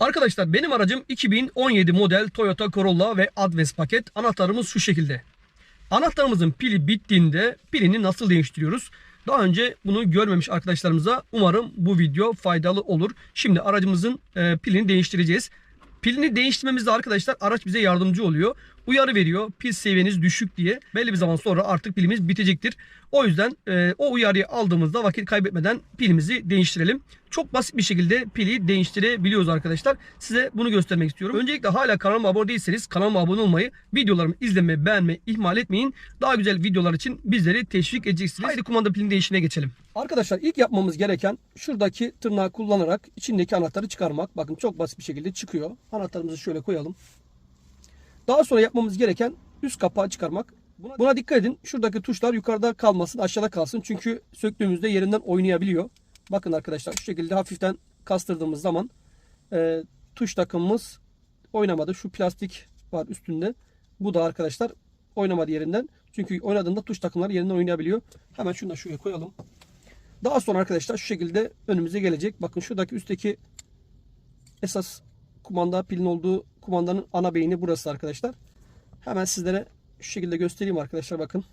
Arkadaşlar benim aracım 2017 model Toyota Corolla ve Advance paket. Anahtarımız şu şekilde. Anahtarımızın pili bittiğinde pilini nasıl değiştiriyoruz? Daha önce bunu görmemiş arkadaşlarımıza umarım bu video faydalı olur. Şimdi aracımızın e, pilini değiştireceğiz. Pilini değiştirmemizde arkadaşlar araç bize yardımcı oluyor. Uyarı veriyor pil seviyeniz düşük diye. Belli bir zaman sonra artık pilimiz bitecektir. O yüzden e, o uyarıyı aldığımızda vakit kaybetmeden pilimizi değiştirelim. Çok basit bir şekilde pili değiştirebiliyoruz arkadaşlar. Size bunu göstermek istiyorum. Öncelikle hala kanalıma abone değilseniz kanalıma abone olmayı, videolarımı izlemeyi, beğenmeyi ihmal etmeyin. Daha güzel videolar için bizleri teşvik edeceksiniz. Haydi kumanda pilin değişine geçelim. Arkadaşlar ilk yapmamız gereken şuradaki tırnağı kullanarak içindeki anahtarı çıkarmak. Bakın çok basit bir şekilde çıkıyor. Anahtarımızı şöyle koyalım. Daha sonra yapmamız gereken üst kapağı çıkarmak. Buna, dikkat edin. Şuradaki tuşlar yukarıda kalmasın, aşağıda kalsın. Çünkü söktüğümüzde yerinden oynayabiliyor. Bakın arkadaşlar şu şekilde hafiften kastırdığımız zaman e, tuş takımımız oynamadı. Şu plastik var üstünde. Bu da arkadaşlar oynamadı yerinden. Çünkü oynadığında tuş takımları yerinden oynayabiliyor. Hemen şunu da şuraya koyalım. Daha sonra arkadaşlar şu şekilde önümüze gelecek. Bakın şuradaki üstteki esas kumanda pilin olduğu kumandanın ana beyni burası arkadaşlar. Hemen sizlere şu şekilde göstereyim arkadaşlar bakın.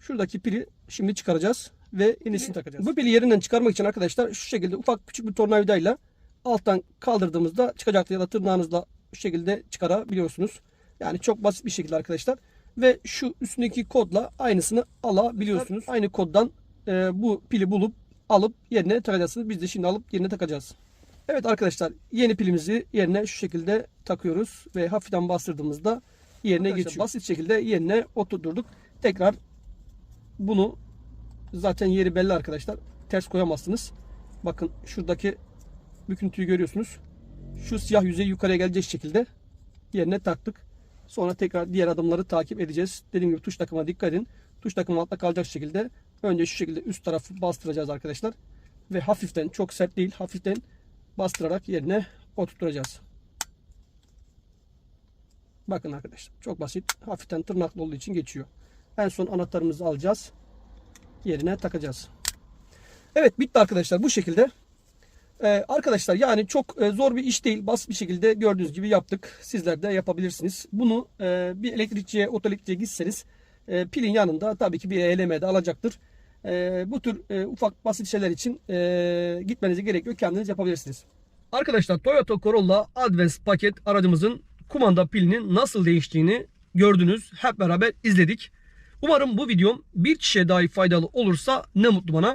Şuradaki pili şimdi çıkaracağız ve yenisini takacağız. Bu pili yerinden çıkarmak için arkadaşlar şu şekilde ufak küçük bir tornavidayla alttan kaldırdığımızda çıkacaktır ya da tırnağınızla şu şekilde çıkarabiliyorsunuz. Yani çok basit bir şekilde arkadaşlar. Ve şu üstündeki kodla aynısını alabiliyorsunuz. Aynı koddan e, bu pili bulup alıp yerine takacaksınız. Biz de şimdi alıp yerine takacağız. Evet arkadaşlar yeni pilimizi yerine şu şekilde takıyoruz ve hafiften bastırdığımızda yerine geçiyor. Basit şekilde yerine oturturduk. Tekrar bunu zaten yeri belli arkadaşlar. Ters koyamazsınız. Bakın şuradaki büküntüyü görüyorsunuz. Şu siyah yüzey yukarıya gelecek şekilde yerine taktık. Sonra tekrar diğer adımları takip edeceğiz. Dediğim gibi tuş takımına dikkat edin. Tuş takımı altta kalacak şekilde önce şu şekilde üst tarafı bastıracağız arkadaşlar. Ve hafiften çok sert değil hafiften bastırarak yerine oturtacağız. Bakın arkadaşlar çok basit. Hafiften tırnaklı olduğu için geçiyor. En son anahtarımızı alacağız. Yerine takacağız. Evet bitti arkadaşlar bu şekilde. Ee, arkadaşlar yani çok e, zor bir iş değil. Basit bir şekilde gördüğünüz gibi yaptık. Sizler de yapabilirsiniz. Bunu e, bir elektrikçiye, otoelektriğe gitseniz e, pilin yanında tabii ki bir ELM de alacaktır. E, bu tür e, ufak basit şeyler için e, gitmenize gerek yok. Kendiniz yapabilirsiniz. Arkadaşlar Toyota Corolla Advance paket aracımızın kumanda pilinin nasıl değiştiğini gördünüz. Hep beraber izledik. Umarım bu videom bir kişiye dahi faydalı olursa ne mutlu bana.